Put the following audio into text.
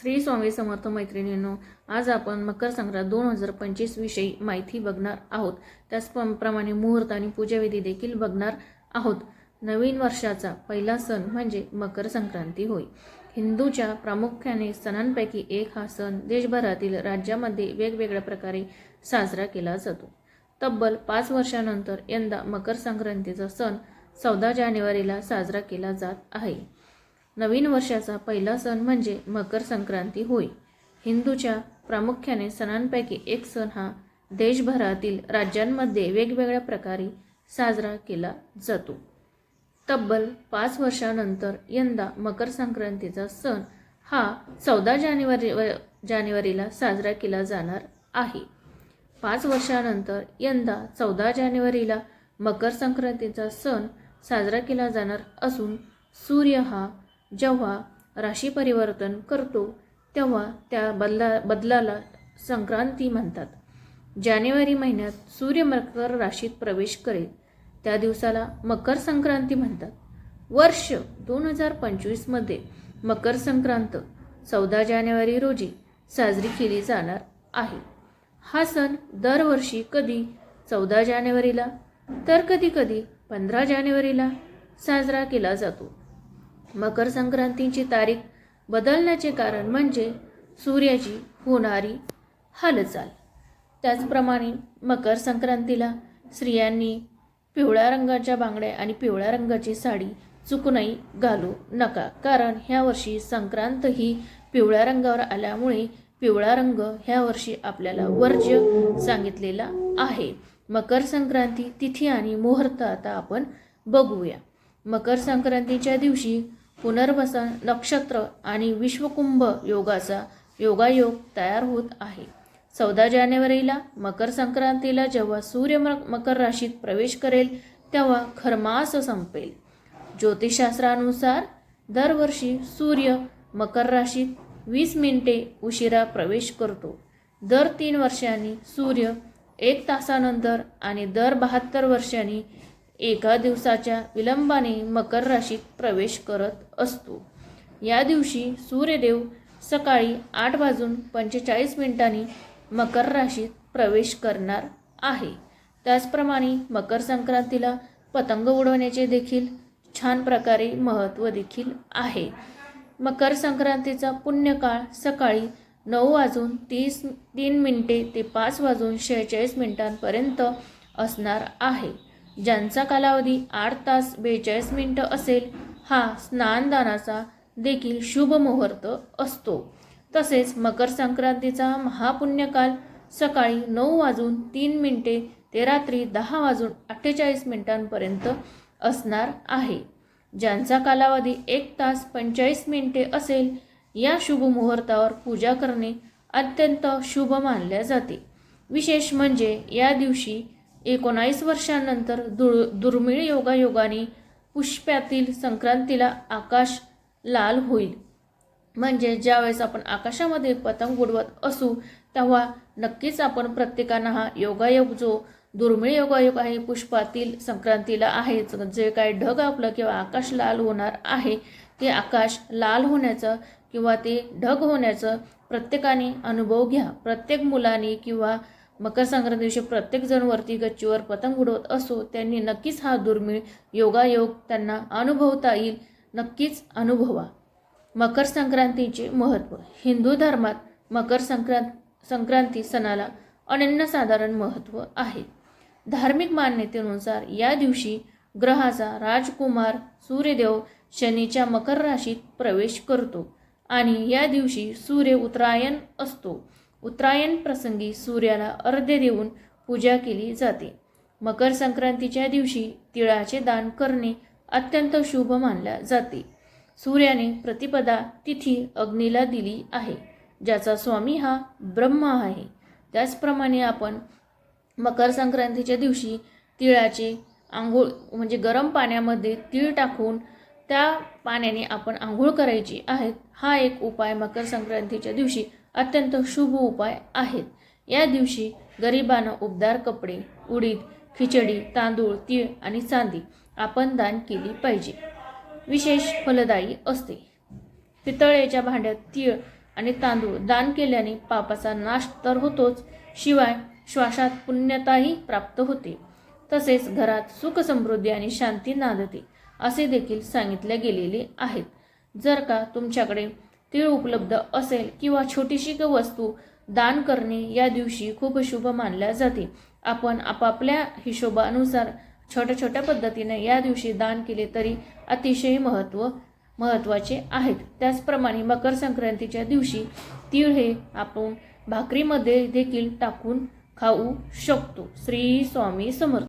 श्री स्वामी समर्थ मैत्रिणींनो आज आपण मकर संक्रांत दोन हजार पंचवीस विषयी माहिती बघणार आहोत. त्याचप्रमाणे मुहूर्त आणि पूजाविधी देखील बघणार आहोत. नवीन वर्षाचा पहिला सण म्हणजे मकर संक्रांती होय. हिंदूच्या प्रामुख्याने सणांपैकी एक हा सण देशभरातील राज्यामध्ये वेगवेगळ्या प्रकारे साजरा केला जातो. तब्बल पाच वर्षानंतर यंदा मकर संक्रांतीचा सण चौदा जानेवारीला साजरा केला जात आहे. नवीन वर्षाचा पहिला सण म्हणजे मकर संक्रांती होय. हिंदूच्या प्रामुख्याने सणांपैकी एक सण हा देशभरातील राज्यांमध्ये वेगवेगळ्या प्रकारे साजरा केला जातो. तब्बल पाच वर्षानंतर यंदा मकर संक्रांतीचा सण हा चौदा जानेवारी व- जानेवारीला साजरा केला जाणार आहे. पाच वर्षानंतर यंदा चौदा जानेवारीला मकर संक्रांतीचा सण साजरा केला जाणार असून सूर्य हा जेव्हा राशी परिवर्तन करतो तेव्हा त्या बदला बदलाला संक्रांती म्हणतात. जानेवारी महिन्यात सूर्य मकर राशीत प्रवेश करेल. त्या दिवसाला मकर संक्रांती म्हणतात. वर्ष दोन हजार पंचवीसमध्ये मकर संक्रांत चौदा जानेवारी रोजी साजरी केली जाणार आहे. हा सण दरवर्षी कधी चौदा जानेवारीला तर कधी कधी पंधरा जानेवारीला साजरा केला जातो. मकर संक्रांतीची तारीख बदलण्याचे कारण म्हणजे सूर्याची होणारी हालचाल. त्याचप्रमाणे मकर संक्रांतीला स्त्रियांनी पिवळ्या रंगाच्या बांगड्या आणि पिवळ्या रंगाची साडी चुकूनही घालू नका. कारण ह्या वर्षी संक्रांत ही पिवळ्या रंगावर आल्यामुळे पिवळा रंग ह्या वर्षी आपल्याला वर्ज्य सांगितलेला आहे. मकर संक्रांती तिथी आणि मुहूर्त आता आपण बघूया. मकर संक्रांतीच्या दिवशी पुनर्वसन नक्षत्र आणि विश्वकुंभ योगाचा योगायोग तयार होत आहे. चौदा जानेवारीला मकर संक्रांतीला जेव्हा सूर्य मकर राशीत प्रवेश करेल तेव्हा खरमास संपेल. ज्योतिषशास्त्रानुसार दरवर्षी सूर्य मकर राशीत वीस मिनिटे उशिरा प्रवेश करतो. दर तीन वर्षांनी सूर्य एक तासानंतर आणि दर बहात्तर वर्षांनी एका दिवसाच्या विलंबाने मकर राशीत प्रवेश करत असतो. या दिवशी सूर्यदेव सकाळी आठ वाजून पंचेचाळीस मिनिटांनी मकर राशीत प्रवेश करणार आहे. त्याचप्रमाणे मकर संक्रांतीला पतंग उडवण्याचे देखील छान प्रकारे महत्त्व देखील आहे. मकर संक्रांतीचा पुण्यकाळ सकाळी नऊ वाजून तीस तीन मिनिटे ते पाच वाजून शेहेचाळीस मिनिटांपर्यंत असणार आहे. ज्यांचा कालावधी आठ तास बेचाळीस मिनटं असेल हा स्नानदानाचा देखील शुभ मुहूर्त असतो. तसेच मकर संक्रांतीचा महापुण्यकाल सकाळी नऊ वाजून तीन मिनटे ते रात्री दहा वाजून अठ्ठेचाळीस मिनिटांपर्यंत असणार आहे. ज्यांचा कालावधी एक तास पंचेचाळीस मिनिटे असेल या शुभ मुहूर्तावर पूजा करणे अत्यंत शुभ मानल्या जाते. विशेष म्हणजे या दिवशी एकोणावीस वर्षांनंतर दुर् दुर्मिळ योगायोगाने पुष्प्यातील संक्रांतीला आकाश लाल होईल. म्हणजे ज्यावेळेस आपण आकाशामध्ये पतंग उडवत असू तेव्हा नक्कीच आपण प्रत्येकानं हा योगायोग जो दुर्मिळ योगायोग आहे पुष्पातील संक्रांतीला आहे जे काय ढग आपलं किंवा आकाश लाल होणार आहे ते आकाश लाल होण्याचं किंवा ते ढग होण्याचं प्रत्येकाने अनुभव घ्या. प्रत्येक मुलाने किंवा मकर संक्रांत दिवशी प्रत्येकजण वरती गच्चीवर पतंग उडवत असो त्यांनी नक्कीच हा दुर्मिळ योगायोग त्यांना अनुभवता येईल. नक्कीच अनुभवा. मकर संक्रांतीचे महत्त्व. हिंदू धर्मात मकर संक्रांत संक्रांती सणाला अनन्यसाधारण महत्त्व आहे. धार्मिक मान्यतेनुसार या दिवशी ग्रहाचा राजकुमार सूर्यदेव शनीच्या मकर राशीत प्रवेश करतो आणि या दिवशी सूर्य उत्तरायण असतो. उत्तरायण प्रसंगी सूर्याला अर्ध्य देऊन पूजा केली जाते. मकर संक्रांतीच्या दिवशी तिळाचे दान करणे अत्यंत शुभ मानल्या जाते. सूर्याने प्रतिपदा तिथी अग्नीला दिली आहे. ज्याचा स्वामी हा ब्रह्म आहे. त्याचप्रमाणे आपण मकर संक्रांतीच्या दिवशी तिळाचे आंघोळ म्हणजे गरम पाण्यामध्ये तीळ टाकून त्या पाण्याने आपण आंघोळ करायची आहे हा एक उपाय मकर संक्रांतीच्या दिवशी अत्यंत शुभ उपाय आहेत. या दिवशी गरिबांना उबदार कपडे उडीद खिचडी तांदूळ तीळ आणि चांदी आपण दान केली पाहिजे. विशेष फलदायी असते. पितळेच्या भांड्यात तीळ आणि तांदूळ दान केल्याने पापाचा नाश तर होतोच शिवाय श्वासात पुण्यताही प्राप्त होते. तसेच घरात सुख समृद्धी आणि शांती नांदते. असे देखील सांगितले गेलेले आहेत. जर का तुमच्याकडे तीळ उपलब्ध असेल किंवा छोटीशी वस्तू दान करणे या दिवशी खूप शुभ मानल्या जाते. आपण आपापल्या हिशोबानुसार छोट्या छोट्या पद्धतीने या दिवशी दान केले तरी अतिशय महत्त्व महत्त्वाचे आहेत. त्याचप्रमाणे मकर संक्रांतीच्या दिवशी तीळ हे आपण भाकरीमध्ये देखील टाकून खाऊ शकतो. श्री स्वामी समर्थ.